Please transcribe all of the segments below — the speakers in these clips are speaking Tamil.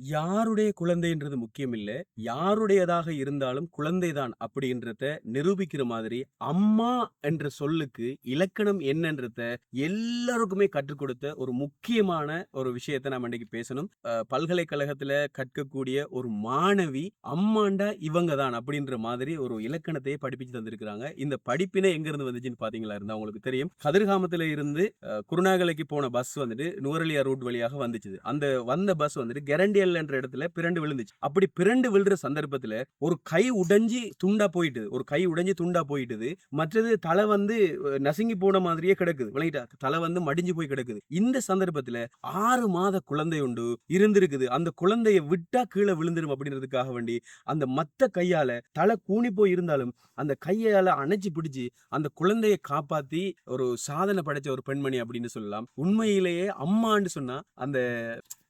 யாருடைய குழந்தைன்றது முக்கியம் யாருடையதாக இருந்தாலும் குழந்தைதான் அப்படின்றத நிரூபிக்கிற மாதிரி, அம்மா என்ற சொல்லுக்கு இலக்கணம் என்னன்றத எல்லாருக்குமே கற்றுக் கொடுத்த ஒரு முக்கியமான ஒரு விஷயத்த நாம இன்னைக்கு பேசணும். பல்கலைக்கழகத்துல கற்கக்கூடிய ஒரு மாணவி, அம்மாண்டா இவங்க தான் அப்படின்ற மாதிரி ஒரு இலக்கணத்தையே படிப்பிச்சு தந்திருக்கிறாங்க. இந்த படிப்பினை எங்கிருந்து வந்துச்சுன்னு பார்த்தீங்களா இருந்தா உங்களுக்கு தெரியும். கதிர்காமத்துல இருந்து குருநாகலைக்கு போன பஸ் வந்துட்டு நுவரலியா ரூட் வழியாக வந்துச்சு. அந்த வந்த பஸ் வந்துட்டு கெரண்டியல் என்ற இடத்துல பிரண்டு விழுந்துச்சு. அப்படி பிரண்டு விழுற சந்தர்ப்பத்துல ஒரு கை உடைஞ்சு துண்டா போயிட்டுது. ஒரு கை உடைஞ்சு துண்டா போயிட்டுது. மற்றது தலை வந்து நசுங்கி போன மாதிரியே கிடக்குது. விளங்கிட்டா? தலை வந்து மடிஞ்சு போய் கிடக்குது. இந்த சந்தர்ப்பத்துல ஆறு மாத குழந்தை உண்டு இருந்திருக்குது. அந்த குழந்தைய விட்டா கீழே விழுந்துரும் அப்படின்றதுக்காக வேண்டி, அந்த மத்த கையால தலை கூனி போய் இருந்தாலும், அந்த கையால அணைச்சு பிடிச்சு, அந்த குழந்தைய காப்பாத்தி ஒரு சாதனை படைச்ச ஒரு பெண்மணி அப்படின்னு சொல்லலாம். உண்மையிலேயே அம்மான்னு சொன்னா, அந்த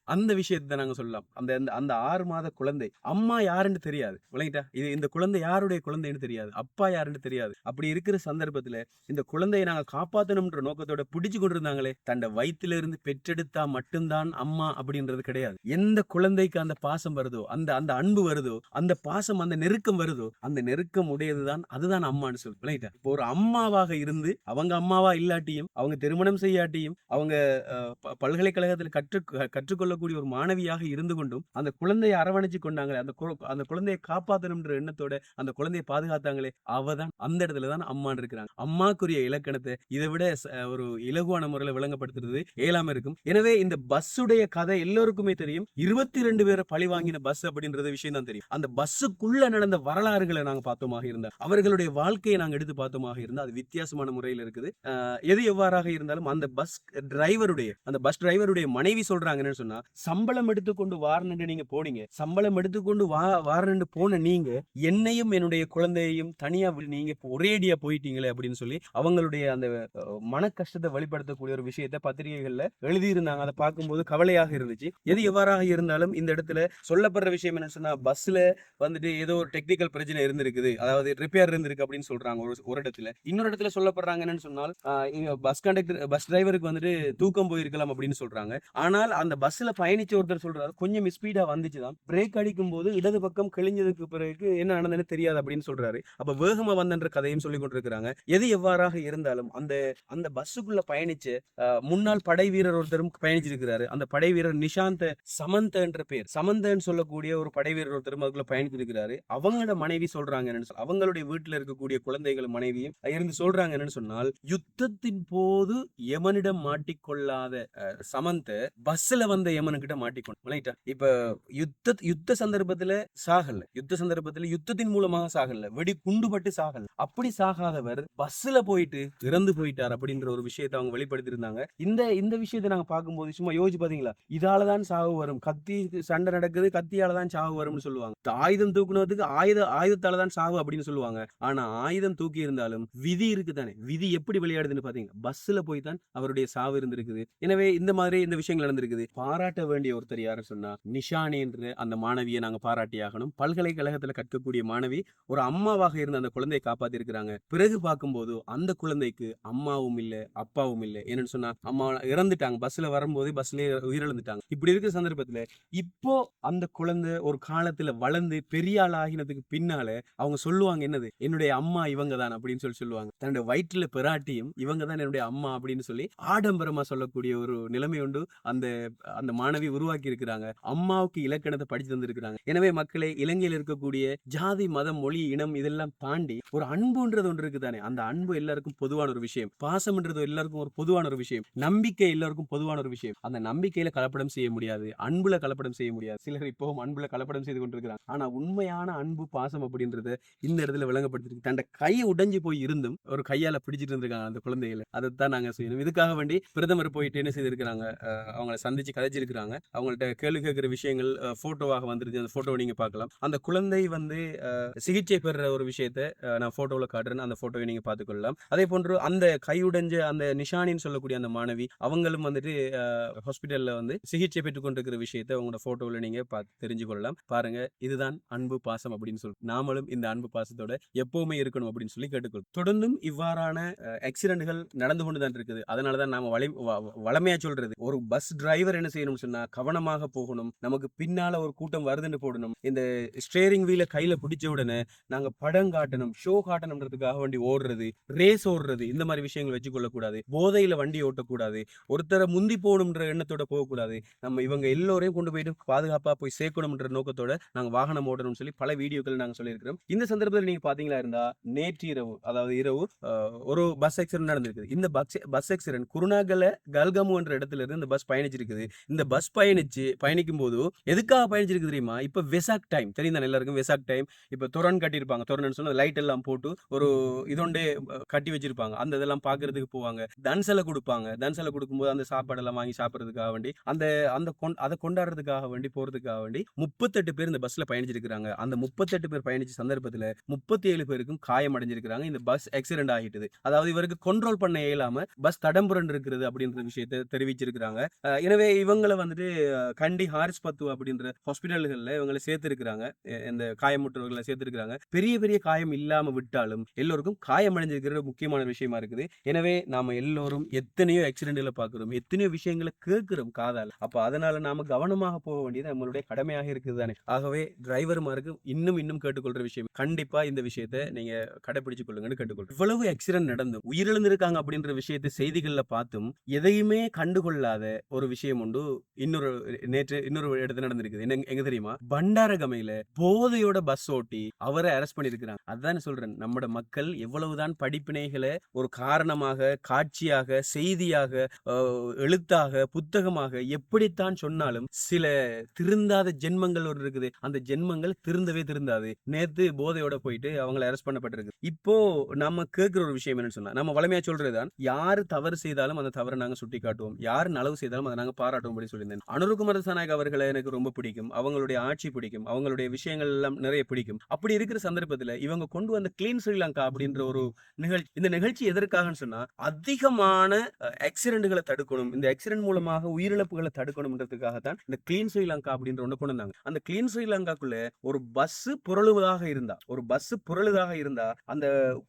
அந்த விஷயத்தை நாங்க சொல்லலாம். அந்த அந்த அந்த ஆறு மாத குழந்தை. அம்மா யாருன்னு தெரியாது. விளங்கிட்டா? இது இந்த குழந்தை யாருடைய குழந்தைன்னு தெரியாது. அப்பா யாருன்னு தெரியாது. அப்படி இருக்கிற சந்தர்ப்பத்துல, இந்த குழந்தையை நாங்க காப்பாத்தணும்ன்ற நோக்கத்தோட பிடிச்சு கொண்டிருந்தாங்களே, தண்டை வயிற்றுல இருந்து பெற்றெடுத்தா மட்டும்தான் அம்மா அப்படின்றது கிடையாது. எந்த குழந்தைக்கு அந்த பாசம் வருதோ, அந்த அந்த அன்பு வருதோ, அந்த பாசம் அந்த நெருக்கம் வருதோ, அந்த நெருக்கம் உடையதுதான் அதுதான் அம்மான்னு சொல்லு. விளங்கிட்டா? இப்போ ஒரு அம்மாவாக இருந்து, அவங்க அம்மாவா இல்லாட்டியும், அவங்க திருமணம் செய்யாட்டியும், அவங்க பல்கலைக்கழகத்தில் கற்று கற்றுக்கொள்ள கற்றுக்கொள்ளக்கூடிய ஒரு மாணவியாக இருந்து கொண்டும், அந்த குழந்தையை அரவணைச்சு கொண்டாங்களே, அந்த அந்த குழந்தையை காப்பாற்றணும்ன்ற எண்ணத்தோட அந்த குழந்தையை பாதுகாத்தாங்களே, அவ தான் அந்த இடத்துல தான் அம்மான் இருக்கிறாங்க. அம்மாக்குரிய இலக்கணத்தை இதை விட ஒரு இலகுவான முறையில விளங்கப்படுத்துறது ஏழாம இருக்கும். எனவே இந்த பஸ்ஸுடைய கதை எல்லோருக்குமே தெரியும். இருபத்தி ரெண்டு பேரை பழி வாங்கின பஸ் அப்படின்றது விஷயம் தான் தெரியும். அந்த பஸ்ஸுக்குள்ள நடந்த வரலாறுகளை நாங்க பார்த்தோமாக இருந்தால் அவர்களுடைய வாழ்க்கையை நாங்க எடுத்து பார்த்தோமாக இருந்தால் அது வித்தியாசமான முறையில இருக்குது. எது எவ்வாறாக இருந்தாலும் அந்த பஸ் டிரைவருடைய அந்த பஸ் டிரைவருடைய மனைவி சொல்றாங்க சொன்னா, "சம்பளம் எடுத்துக்கொண்டு வாரேன்னு நீங்க போனீங்க. சம்பளம் எடுத்துக்கொண்டு வா வாரேன்னு போன நீங்க, என்னையும் என்னுடைய குழந்தையையும் தனியா வி நீங்க ஒரேடியா போயிட்டீங்களே" அப்படின்னு சொல்லி, அவங்களுடைய அந்த மன கஷ்டத்தை வெளிப்படுத்தக்கூடிய ஒரு விஷயத்த பத்திரிகைகள்ல எழுதியிருந்தாங்க. அதை பார்க்கும்போது கவலையாக இருந்துச்சு. எது எவ்வாறாக இருந்தாலும் இந்த இடத்துல சொல்லப்படுற விஷயம் என்ன சொன்னா, பஸ்ல வந்துட்டு ஏதோ ஒரு டெக்னிக்கல் பிரச்சனை இருந்திருக்குது. அதாவது ரிப்பேர் இருந்திருக்கு அப்படின்னு சொல்றாங்க ஒரு ஒரு இடத்துல. இன்னொரு இடத்துல சொல்லப்படுறாங்க என்னன்னு சொன்னால், பஸ் கண்டக்டர் பஸ் டிரைவருக்கு வந்துட்டு தூக்கம் போயிருக்கலாம் அப்படின்னு சொல்றாங்க. ஆனால் அந்த பஸ்ல பயணிச்ச ஒருத்தர் சொல்றாரு, "கொஞ்சம் ஸ்பீடா வந்துச்சுதாம். பிரேக் அடிக்கும் போது இடது பக்கம் கிழிஞ்சதுக்கு பிறகு என்ன நடந்ததுன்னு தெரியாது" அப்படின்னு சொல்றாரு. அப்ப வேகமா வந்தன்ற கதையும் சொல்லிக் கொண்டிருக்கிறாங்க. எது எவ்வாறாக இருந்தாலும் அந்த அந்த பஸ்ஸுக்குள்ள பயணிச்ச முன்னாள் படை வீரர் ஒருத்தரும் பயணிச்சிருக்கிறாரு. அந்த படை வீரர் நிஷாந்த சமந்த என்ற பேர். சமந்தன்னு சொல்லக்கூடிய ஒரு படை வீரர் ஒருத்தரும் அதுக்குள்ள பயணிச்சிருக்கிறாரு. அவங்களோட மனைவி சொல்றாங்க என்னன்னு அவங்களுடைய வீட்டுல இருக்கக்கூடிய குழந்தைகள் மனைவியும் இருந்து சொல்றாங்க என்னன்னு சொன்னால், "யுத்தத்தின் போது எமனிடம் மாட்டிக்கொள்ளாத சமந்த, பஸ்ல வந்த ராமனுக்கிட்ட மாட்டிக்கணும் விளங்கிட்டா? இப்ப யுத்த யுத்த சந்தர்ப்பத்துல சாகல. யுத்த சந்தர்ப்பத்துல யுத்தத்தின் மூலமாக சாகல. வெடி குண்டுபட்டு சாகல. அப்படி சாகாதவர் பஸ்ல போயிட்டு இறந்து போயிட்டார் அப்படின்ற ஒரு விஷயத்த அவங்க வெளிப்படுத்தியிருந்தாங்க. இந்த இந்த விஷயத்தை நாங்க பார்க்கும்போது சும்மா யோசிச்சு பார்த்தீங்களா? இதாலதான் சாகு சாவு வரும். கத்தி சண்டை நடக்குது. கத்தியால தான் சாவு வரும்னு சொல்லுவாங்க. ஆயுதம் தூக்குனதுக்கு ஆயுத ஆயுதத்தால தான் சாவு அப்படின்னு சொல்லுவாங்க. ஆனா ஆயுதம் தூக்கி இருந்தாலும் விதி இருக்கு தானே. விதி எப்படி விளையாடுதுன்னு பார்த்தீங்களா? பஸ்ல போய் தான் அவருடைய சாவு இருந்திருக்குது. எனவே இந்த மாதிரி இந்த விஷயங்கள் நடந்திருக்குது. பாரா பாராட்ட வேண்டிய ஒருத்தர் யாருன்னு சொன்னா, நிஷானி என்ற அந்த மாணவியை நாங்க பாராட்டியாகணும். பல்கலைக்கழகத்துல கற்கக்கூடிய மாணவி ஒரு அம்மாவாக இருந்து அந்த குழந்தையை காப்பாத்திருக்கிறாங்க பிறகு பார்க்கும்போது அந்த குழந்தைக்கு அம்மாவும் இல்ல, அப்பாவும் இல்ல. என்னன்னு சொன்னா, அம்மா இறந்துட்டாங்க. பஸ்ல வரும்போது பஸ்லயே உயிரிழந்துட்டாங்க. இப்படி இருக்கிற சந்தர்ப்பத்துல, இப்போ அந்த குழந்தை ஒரு காலத்துல வளர்ந்து பெரிய ஆள் ஆகினதுக்கு பின்னால அவங்க சொல்லுவாங்க என்னது, "என்னுடைய அம்மா இவங்க தான்" அப்படின்னு சொல்லி சொல்லுவாங்க. தன்னுடைய வயிற்றுல பிராட்டியும் இவங்க தான் என்னுடைய அம்மா அப்படின்னு சொல்லி ஆடம்பரமா சொல்லக்கூடிய ஒரு நிலைமை உண்டு. அந்த அந்த மாணவி உருவாக்கி இருக்கிறாங்க. அம்மாவுக்கு இலக்கணத்தை படிச்சு தந்திருக்கிறாங்க. எனவே மக்களே, இலங்கையில் இருக்கக்கூடிய ஜாதி, மதம், மொழி, இனம் இதெல்லாம் தாண்டி ஒரு அன்புன்றது ஒன்று இருக்கு தானே. அந்த அன்பு எல்லாருக்கும் பொதுவான ஒரு விஷயம். பாசம்ன்றது எல்லாருக்கும் ஒரு பொதுவான ஒரு விஷயம். நம்பிக்கை எல்லாருக்கும் பொதுவான ஒரு விஷயம். அந்த நம்பிக்கையில கலப்படம் செய்ய முடியாது. அன்புல கலப்படம் செய்ய முடியாது. சிலர் இப்பவும் அன்புல கலப்படம் செய்து கொண்டிருக்கிறாங்க. ஆனா உண்மையான அன்பு, பாசம் அப்படின்றத இந்த இடத்துல விளங்கப்படுத்திருக்கு. தண்ட கை உடைஞ்சு போய் இருந்தும் ஒரு கையால பிடிச்சிட்டு இருந்திருக்காங்க அந்த குழந்தைகள. தான் நாங்க செய்யணும். இதுக்காக வேண்டி பிரதமர் போயிட்டு என்ன செய்திருக்கிறாங்க, அவங்களை அவங்கள சந்திச்சு கதைச்சிருக்கிறாங்க. அவங்கள்ட்ட கேள்வி கேட்கிற விஷயங்கள் ஃபோட்டோவாக வந்துருச்சு. அந்த ஃபோட்டோவை நீங்க பார்க்கலாம். அந்த குழந்தை வந்து சிகிச்சை பெறுற ஒரு விஷயத்த நான் ஃபோட்டோவில் காட்டுறேன். அந்த ஃபோட்டோவை நீங்க பார்த்துக்கொள்ளலாம். அதேபோன்று அந்த கையுடைஞ்ச அந்த நிஷானின்னு சொல்லக்கூடிய அந்த மாணவி, அவங்களும் வந்துட்டு ஹாஸ்பிட்டலில் வந்து சிகிச்சை பெற்றுக் கொண்டிருக்கிற விஷயத்த அவங்களோட ஃபோட்டோவில் நீங்க பார்த்து தெரிஞ்சு கொள்ளலாம். பாருங்க, இதுதான் அன்பு, பாசம் அப்படின்னு சொல்லி. நாமளும் இந்த அன்பு, பாசத்தோட எப்பவுமே இருக்கணும் அப்படின்னு சொல்லி கேட்டுக்கொள்ளும் தொடர்ந்தும் இவ்வாறான ஆக்சிடென்ட்கள் நடந்து கொண்டு தான் இருக்குது. அதனால தான் நாம வழி வ வ சொல்றது. ஒரு பஸ் டிரைவர் என்ன செய்யணும் போகணும்னு சொன்னா கவனமாக போகணும். நமக்கு பின்னால ஒரு கூட்டம் வருதுன்னு போடணும். இந்த ஸ்டேரிங் வீல கையில பிடிச்ச உடனே நாங்க படம் காட்டணும் ஷோ காட்டணும்ன்றதுக்காக வண்டி ஓடுறது ரேஸ் ஓடுறது இந்த மாதிரி விஷயங்கள் வச்சுக்கொள்ள கூடாது போதையில வண்டி ஓட்டக்கூடாது. ஒருத்தரை முந்தி போகணும்ன்ற எண்ணத்தோட போகக்கூடாது. நம்ம இவங்க எல்லோரையும் கொண்டு போயிட்டு பாதுகாப்பா போய் சேர்க்கணும்ன்ற நோக்கத்தோட நாங்க வாகனம் ஓடணும்னு சொல்லி பல வீடியோக்கள் நாங்க சொல்லியிருக்கிறோம். இந்த சந்தர்ப்பத்தில் நீங்க பாத்தீங்களா இருந்தா நேற்று இரவு அதாவது இரவு ஒரு பஸ் ஆக்சிடென்ட் நடந்திருக்குது. இந்த bus bus accident Kurunegala Galgamuwa என்ற இடத்துல இருந்து இந்த பஸ் பயணிச்சிருக்குது. இந்த பஸ் பயணிச்சு பயணிக்கும் போது எதுக்காக பயணிச்சிருக்கு தெரியுமா? இப்ப வெசாக் டைம் தெரியும் எல்லாருக்கும் வெசாக் டைம் இப்ப துரன் கட்டியிருப்பாங்க. தோரண் சொன்னா லைட் எல்லாம் போட்டு ஒரு இதொண்டே கட்டி வச்சிருப்பாங்க. அந்த இதெல்லாம் பாக்குறதுக்கு போவாங்க. தன்சலை கொடுப்பாங்க. தன்சலை கொடுக்கும்போது அந்த சாப்பாடு எல்லாம் வாங்கி சாப்பிட்றதுக்காக வேண்டி அந்த அந்த கொண்- அதை கொண்டாடுறதுக்காக வேண்டி போறதுக்காக வேண்டி முப்பத்தெட்டு பேர் இந்த பஸ்ல பயணிச்சிருக்காங்க அந்த முப்பத்தெட்டு பேர் பயணிச்ச சந்தர்ப்பத்துல முப்பத்தி ஏழு பேருக்கும் காயம் அடைஞ்சிருக்காங்க இந்த பஸ் ஆக்சிடென்ட் ஆகிட்டது. அதாவது இவருக்கு கண்ட்ரோல் பண்ண இயலாம பஸ் தடம்புரண்டு இருக்கிறது அப்படின்ற விஷயத்தை தெரிவிச்சிருக்கிறாங்க. எனவே இவங்களை வந்துட்டு கண்டி ஹாரிஸ் பத்து அப்படின்ற ஹாஸ்பிட்டல்களில் இவங்களை சேர்த்துருக்கிறாங்க. இந்த காயமுற்றவர்களை சேர்த்துருக்கிறாங்க. பெரிய பெரிய காயம் இல்லாமல் விட்டாலும் எல்லோருக்கும் காயம் முக்கியமான விஷயமா இருக்குது. எனவே நாம் எல்லோரும் எத்தனையோ ஆக்சிடென்ட்களை பார்க்குறோம் எத்தனையோ விஷயங்களை கேட்குறோம் காதால். அப்போ அதனால நாம கவனமாக போக வேண்டியது நம்மளுடைய கடமையாக இருக்குது தானே. ஆகவே டிரைவர்மாருக்கு இன்னும் இன்னும் கேட்டுக்கொள்ற விஷயம் கண்டிப்பாக இந்த விஷயத்தை நீங்கள் கடைபிடிச்சு கொள்ளுங்கன்னு கேட்டுக்கொள்ளும் இவ்வளவு ஆக்சிடென்ட் நடந்தும் உயிரிழந்திருக்காங்க அப்படின்ற விஷயத்தை செய்திகளில் பார்த்தும் எதையுமே கண்டுகொள்ளாத ஒரு விஷயம் உண்டு. இன்னொரு நேற்று இன்னொரு இடத்துல நடந்திருக்குது. என்ன எங்க தெரியுமா? பண்டாரகமையில போதையோட பஸ் ஓட்டி அவரை அரெஸ்ட் பண்ணிருக்கிறாங்க அதான் சொல்றேன். நம்மட மக்கள் எவ்வளவுதான் படிப்பினைகளை ஒரு காரணமாக காட்சியாக செய்தியாக எழுத்தாக புத்தகமாக எப்படித்தான் சொன்னாலும் சில திருந்தாத ஜென்மங்கள் ஒரு இருக்குது. அந்த ஜென்மங்கள் திருந்தவே திருந்தாது. நேத்து போதையோட போயிட்டு அவங்கள அரெஸ்ட் பண்ணப்பட்டிருக்கு. இப்போ நம்ம கேட்கிற ஒரு விஷயம் என்னன்னு சொன்னா நம்ம வளமையா சொல்றதுதான் யாரு தவறு செய்தாலும் அந்த தவறை நாங்க சுட்டி காட்டுவோம் யார் நலவு செய்தாலும் அதை நாங்க பாராட்டுவோம் படி சொல்லியிருந்தேன். அனுருகுமார சனாயக் அவர்களை எனக்கு ரொம்ப பிடிக்கும். அவங்களுடைய ஆட்சி பிடிக்கும். அவங்களுடைய விஷயங்கள் எல்லாம் நிறைய பிடிக்கும். அப்படி இருக்கிற சந்தர்ப்பத்தில் இவங்க கொண்டு வந்த கிளீன் ஸ்ரீலங்கா அப்படின்ற ஒரு நிகழ்ச்சி இந்த நிகழ்ச்சி எதற்காகன்னு சொன்னா அதிகமான ஆக்சிடென்ட்களை தடுக்கணும். இந்த ஆக்சிடென்ட் மூலமாக உயிரிழப்புகளை தடுக்கணும்ன்றதுக்காக தான் இந்த கிளீன் ஸ்ரீலங்கா அப்படின்ற ஒன்று கொண்டு வந்தாங்க. அந்த கிளீன் ஸ்ரீலங்காக்குள்ள ஒரு பஸ் புரளுவதாக இருந்தா ஒரு பஸ் புரளுதாக இருந்தா அந்த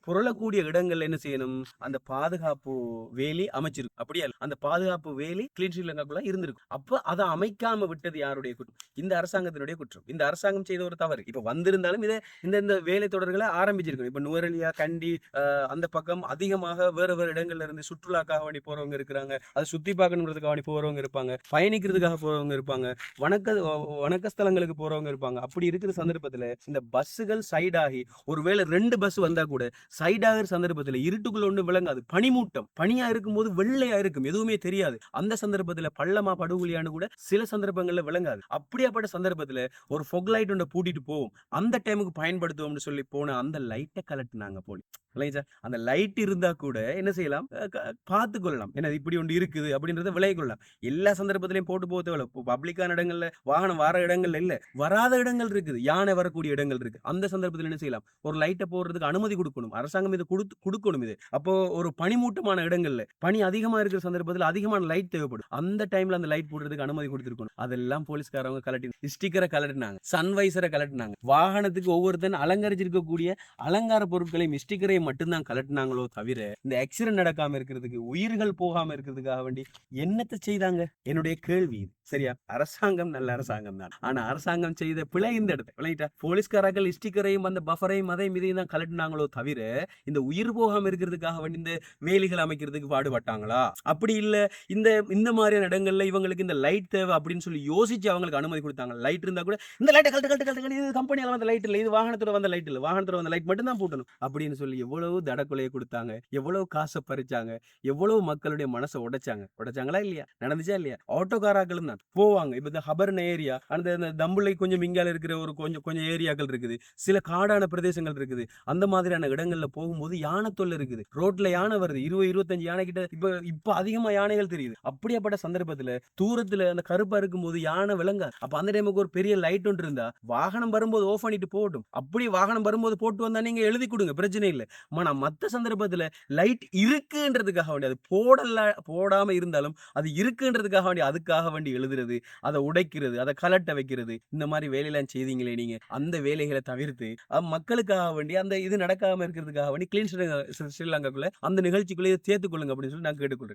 புரளக்கூடிய இடங்கள்ல என்ன செய்யணும்? அந்த பாதுகாப்பு வேலி அமைச்சிருக்கும் அப்படியா? அந்த பாதுகாப்பு வேலி கிளீன் ஸ்ரீலங்காக்குள்ள இருந்திருக்கும். அப்போ அதை அமைக்காம விட்டது யாருடைய குற்றம்? இந்த அரசாங்கத்தினுடைய குற்றம். இந்த அரசாங்கம் செய்த ஒரு தவறு. இப்போ வந்திருந்தாலும் இதை இந்த இந்த வேலை தொடர்களை ஆரம்பிச்சிருக்கணும். இப்போ நுவரெலியா கண்டி அந்த பக்கம் அதிகமாக வேறு வேறு இடங்கள்ல இருந்து சுற்றுலாக்காக வேண்டி போறவங்க இருக்கிறாங்க. அதை சுற்றி பார்க்கணுங்கிறதுக்காக வேண்டி போறவங்க இருப்பாங்க. பயணிக்கிறதுக்காக போறவங்க இருப்பாங்க. வணக்க வணக்க ஸ்தலங்களுக்கு போறவங்க இருப்பாங்க. அப்படி இருக்கிற சந்தர்ப்பத்தில் இந்த பஸ்ஸுகள் சைடாகி ஒருவேளை ரெண்டு பஸ் வந்தா கூட சைடாகிற சந்தர்ப்பத்தில் இருட்டுக்குள்ள ஒன்றும் விளங்காது. பனிமூட்டம். பனியா இருக்கும்போது வெள்ளையா இருக்கும். எதுவுமே தெரியாது. அந்த சந்தர்ப்பத்தில் பள்ளமா ஊழியான்னு கூட சில சந்தர்ப்பங்களில் விளங்காது. அப்படியாப்பட்ட சந்தர்ப்பத்தில் ஒரு ஃபொக் லைட் ஒன்று பூட்டிட்டு போவோம். அந்த டைமுக்கு பயன்படுத்துவோம்னு சொல்லி போன அந்த லைட்டை கலட்டினாங்க போலி. இல்லைங்க சார்? அந்த லைட் இருந்தா கூட என்ன செய்யலாம்? அஹ் பார்த்து கொள்ளலாம். என்ன இப்படி ஒன்று இருக்குது அப்படின்றத விலகி கொள்ளலாம். எல்லா சந்தர்ப்பத்திலையும் போட்டு போக தேவையில்ல. பப்ளிக்கான இடங்கள்ல வாகனம் வர இடங்கள்ல இல்லை. வராத இடங்கள் இருக்குது. யானை வரக்கூடிய இடங்கள் இருக்கு. அந்த சந்தர்ப்பத்தில் என்ன செய்யலாம்? ஒரு லைட்டை போடுறதுக்கு அனுமதி கொடுக்கணும். அரசாங்கம் இது கொடுத்து கொடுக்கணும் இது. அப்போ ஒரு பனிமூட்டமான இடங்கள்ல பனி அதிகமா இருக்கிற சந்தர்ப்பத்தில் அதிகமான லைட் தேவைப்படும். அந்த டைம்ல அந்த லைட் போடுறதுக்கு அனுமதி கொடுத்துருக்கணும். அதெல்லாம் போலீஸ்காரவங்க கலட்டி ஸ்டிக்கரை கலட்டினாங்க. சன்வைசரை கலட்டினாங்க. வாகனத்துக்கு ஒவ்வொருத்தன் அலங்கரிச்சிருக்கக்கூடிய அலங்கார பொருட்களையும் ஸ்டிக்கரையும் மட்டும்தான் கலட்டினாங்களோ தவிர இந்த ஆக்சிடென்ட் நடக்காம இருக்கிறதுக்கு உயிர்கள் போகாம இருக்கிறதுக்காக வேண்டி என்னத்தை செய்தாங்க? என்னுடைய கேள்வி இது. சரியா? அரசாங்கம் நல்ல அரசாங்கம் தான். ஆனா அரசாங்கம் செய்த பிழை இந்த இடத்துல. விளங்கிட்டா? போலீஸ்காரர்கள் ஸ்டிக்கரையும் அந்த பஃபரையும் அதையும் இதையும் தான் கலட்டினாங்களோ தவிர இந்த உயிர் போகாம இருக்கிறதுக்காக வேண்டி இந்த வேலிகள் அமைக்கிறதுக்கு பாடுபட்டாங்களா? அப்படி இல்ல. இந்த இந்த மாதிரியான இடங்கள்ல இவங்களுக்கு இந்த லைட் தேவை அப்படின்னு சொல்லி யோசிச்சு அவங்களுக்கு அனுமதி கொடுத்தாங்க. லைட் இருந்தால் கூட இந்த லைட்டை கழட்டு கழட்டு கழட்டு இது கம்பெனியால் வந்த லைட் இல்லை இது வாகனத்தில் வந்த லைட் இல்லை வாகனத்தில் வந்த லைட் மட்டும் தான் போட்டணும் அப்படின்னு சொல்லி எவ்வளவு தடக்குலையை கொடுத்தாங்க எவ்வளவு காசை பறிச்சாங்க எவ்வளவு மக்களுடைய மனசை உடைச்சாங்க. உடைச்சாங்களா இல்லையா? நடந்துச்சா இல்லையா? ஆட்டோகாராக்களும் தான். போவாங்க. இப்போ இந்த ஹபர்ன ஏரியா அந்த இந்த தம்புளை கொஞ்சம் இங்கால இருக்கிற ஒரு கொஞ்சம் கொஞ்சம் ஏரியாக்கள் இருக்குது. சில காடான பிரதேசங்கள் இருக்குது. அந்த மாதிரியான இடங்கள்ல போகும்போது யானை தொல்லை இருக்குது. ரோட்ல யானை வருது. இருபது இருபத்தஞ்சு யானை கிட்ட இப்போ இப்போ அதிகமாக யானைகள் தெரியுது. அப்படியாப்பட்ட தூ தூரத்துல அந்த கருப்பா இருக்கும்போது யானை விளங்காது அப்ப அந்த டைமுக்கு ஒரு பெரிய லைட் ஒன்று இருந்தா வாகனம் வரும்போது ஓஃப் பண்ணிட்டு போகட்டும். அப்படி வாகனம் வரும்போது போட்டு வந்தா நீங்க எழுதி கொடுங்க பிரச்சனை இல்லை. ஆனா மத்த சந்தர்ப்பத்துல லைட் இருக்குன்றதுக்காக வேண்டி அது போடல போடாம இருந்தாலும் அது இருக்குன்றதுக்காக வேண்டி அதுக்காக வேண்டி எழுதுறது அதை உடைக்கிறது அதை கலட்ட வைக்கிறது இந்த மாதிரி வேலையெல்லாம் செய்தீங்களே நீங்க. அந்த வேலைகளை தவிர்த்து மக்களுக்காக வேண்டி அந்த இது நடக்காம இருக்கிறதுக்காக வேண்டி கிளீன் ஸ்ரீலங்காக்குள்ள அந்த நிகழ்ச்சிக்குள்ளே சேர்த்துக்கொள்ளுங்க அப்படின்னு சொல்லி நான் கேட்டுக்கொள்றேன்.